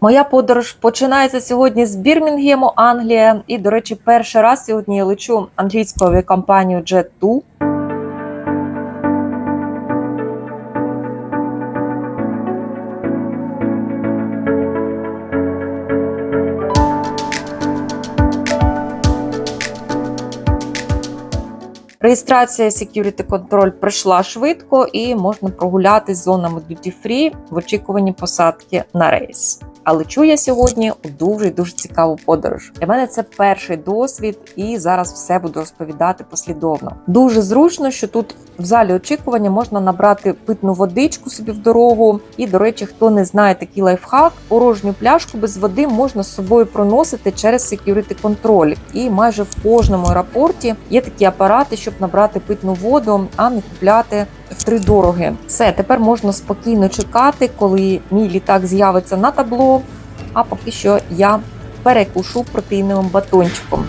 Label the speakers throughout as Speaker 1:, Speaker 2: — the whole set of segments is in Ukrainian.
Speaker 1: Моя подорож починається сьогодні з Бірмінгему, Англія. І, до речі, перший раз сьогодні я лечу англійською авіакомпанією Jet2. Реєстрація Security Control пройшла швидко і можна прогуляти зонами Duty Free в очікуванні посадки на рейс. Але чую я сьогодні дуже дуже цікаву подорож. Для мене це перший досвід, і зараз все буду розповідати послідовно. Дуже зручно, що тут в залі очікування можна набрати питну водичку собі в дорогу. І, до речі, хто не знає такий лайфхак, порожню пляшку без води можна з собою проносити через security контроль. І майже в кожному аеропорті є такі апарати, щоб набрати питну воду, а не купляти три дороги. Все, тепер можна спокійно чекати, коли мій літак з'явиться на табло. А поки що я перекушу протеїновим батончиком.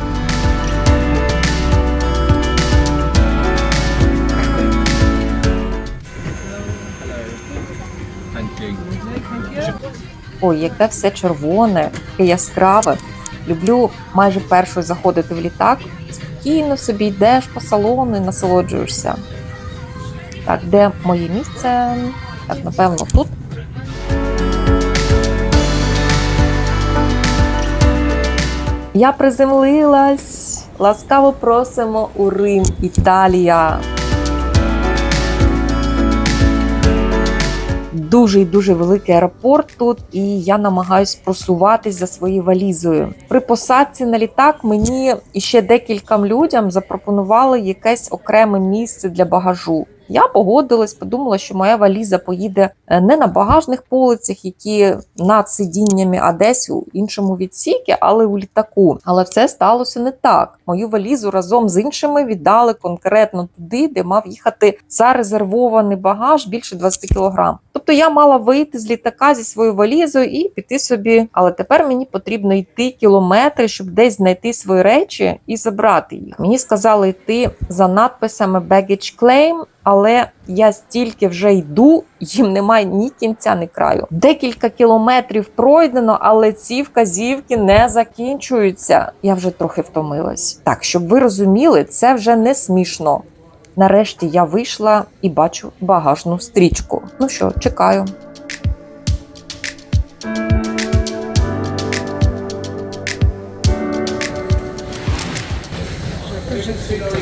Speaker 1: Ой, яке все червоне, яке яскраве. Люблю майже першою заходити в літак. Спокійно собі йдеш по салону і насолоджуєшся. Так, де моє місце? Так, напевно, тут. Я приземлилась. Ласкаво просимо у Рим, Італія. Дуже і дуже великий аеропорт тут, і я намагаюсь просуватись за своєю валізою. При посадці на літак мені і ще декільком людям запропонували якесь окреме місце для багажу. Я погодилась, подумала, що моя валіза поїде е, не на багажних полицях, які над сидіннями, а десь у іншому відсікі, але у літаку. Але все сталося не так. Мою валізу разом з іншими віддали конкретно туди, де мав їхати зарезервований багаж більше 20 кг. Тобто я мала вийти з літака зі своєю валізою і піти собі. Але тепер мені потрібно йти кілометри, щоб десь знайти свої речі і забрати їх. Мені сказали йти за надписами baggage claim, але я стільки вже йду, їм немає ні кінця, ні краю. Декілька кілометрів пройдено, але ці вказівки не закінчуються. Я вже трохи втомилась. Так, щоб ви розуміли, це вже не смішно. Нарешті я вийшла і бачу багажну стрічку. Ну що, чекаю.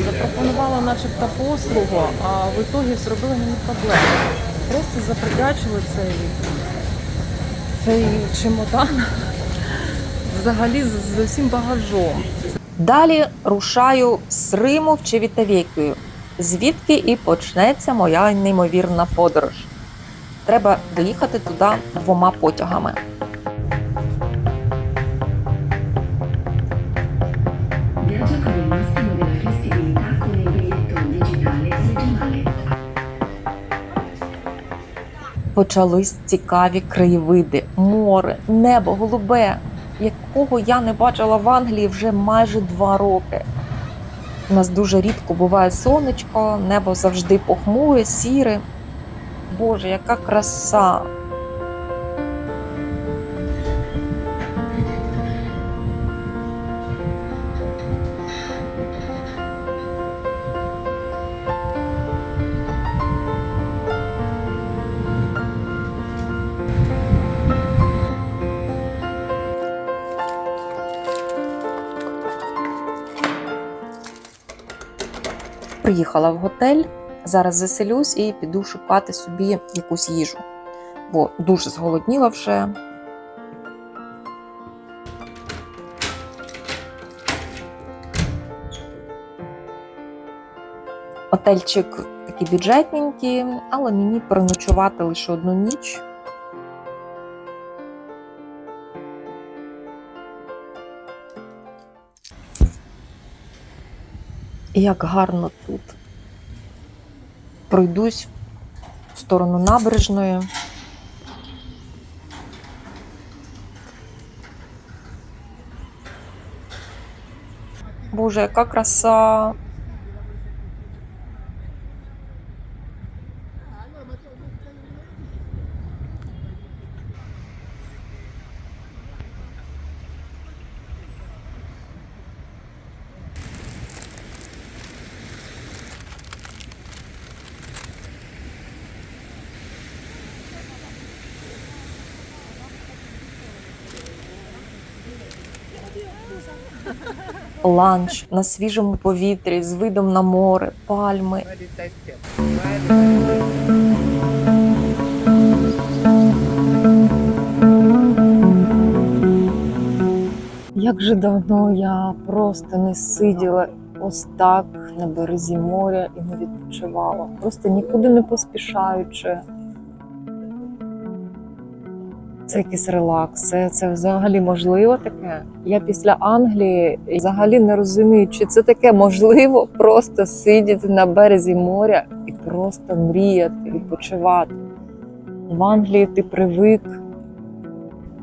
Speaker 2: Запропонувала начебто послугу, а в итоге зробили мені проблему. Просто запридячили цей, цей чемодан взагалі з усім багажом.
Speaker 1: Далі рушаю з Риму в Чевітавєкію, звідки і почнеться моя неймовірна подорож. Треба доїхати туди двома потягами. Почались цікаві краєвиди, море, небо голубе, якого я не бачила в Англії вже майже два роки. У нас дуже рідко буває сонечко, небо завжди похмуре, сіре. Боже, яка краса! Приїхала в готель, зараз заселюсь і піду шукати собі якусь їжу, бо дуже зголодніла вже. Отельчик такий бюджетненький, але мені переночувати лише одну ніч. Як гарно тут. Пройдусь в сторону набережної. Боже, яка краса! Ланч на свіжому повітрі з видом на море, пальми. Як же давно я просто не сиділа ось так на березі моря і не відпочивала, просто нікуди не поспішаючи. Це якийсь релакс, це, це взагалі можливо таке. Я після Англії взагалі не розумію, чи це таке можливо просто сидіти на березі моря і просто мріяти, відпочивати. В Англії ти привик,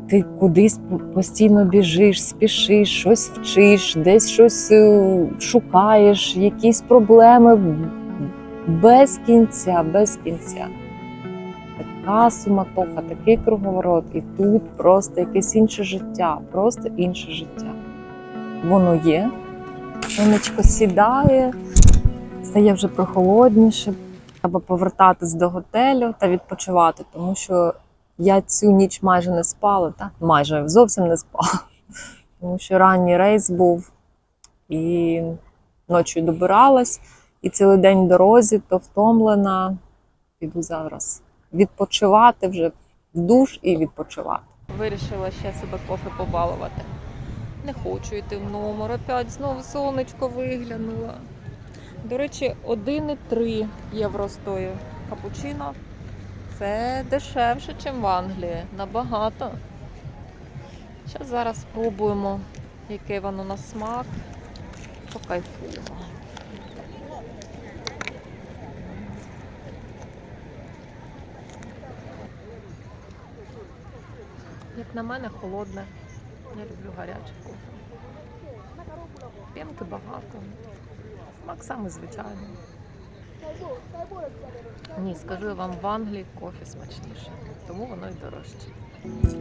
Speaker 1: ти кудись постійно біжиш, спішиш, щось вчиш, десь щось е, шукаєш, якісь проблеми без кінця, без кінця. Така суматоха, такий круговорот, і тут просто якесь інше життя, просто інше життя. Воно є, сонечко сідає, стає вже прохолодніше. Треба повертатись до готелю та відпочивати, тому що я цю ніч майже не спала, так? майже зовсім не спала. Тому що ранній рейс був і ночі добиралась, і цілий день в дорозі, то втомлена. Піду зараз відпочивати вже в душ і відпочивати.
Speaker 2: Вирішила ще себе кофе побалувати. Не хочу йти в номер. Опять знову сонечко виглянуло. До речі, 1,3 євро стоїть капучино. Це дешевше, ніж в Англії. Набагато. Зараз спробуємо, яке воно на смак. Покайфуємо. Як на мене, холодне. Я люблю гаряче кофе. П'янки багато. Смак саме звичайний. Ні, скажу я вам, в Англії кофе смачніше, тому воно й дорожче.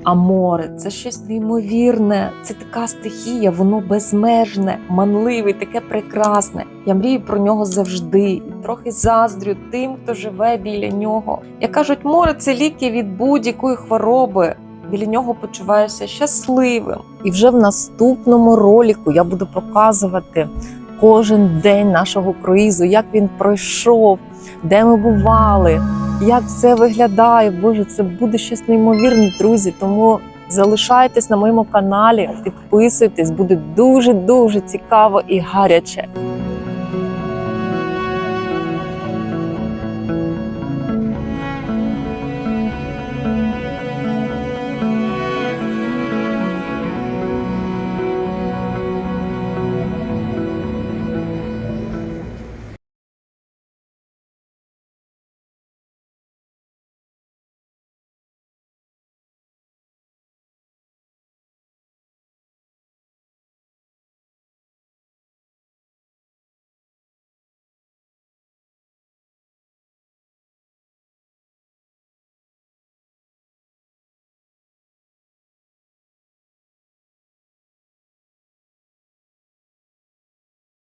Speaker 1: А море це щось неймовірне. Це така стихія, воно безмежне, манливе, таке прекрасне. Я мрію про нього завжди і трохи заздрю тим, хто живе біля нього. Як кажуть, море це ліки від будь-якої хвороби. Біля нього почуваєшся щасливим. І вже в наступному ролику я буду показувати кожен день нашого круїзу, як він пройшов, де ми бували, як все виглядає. Боже, це буде щось неймовірне, друзі. Тому залишайтесь на моєму каналі, підписуйтесь, буде дуже дуже цікаво і гаряче.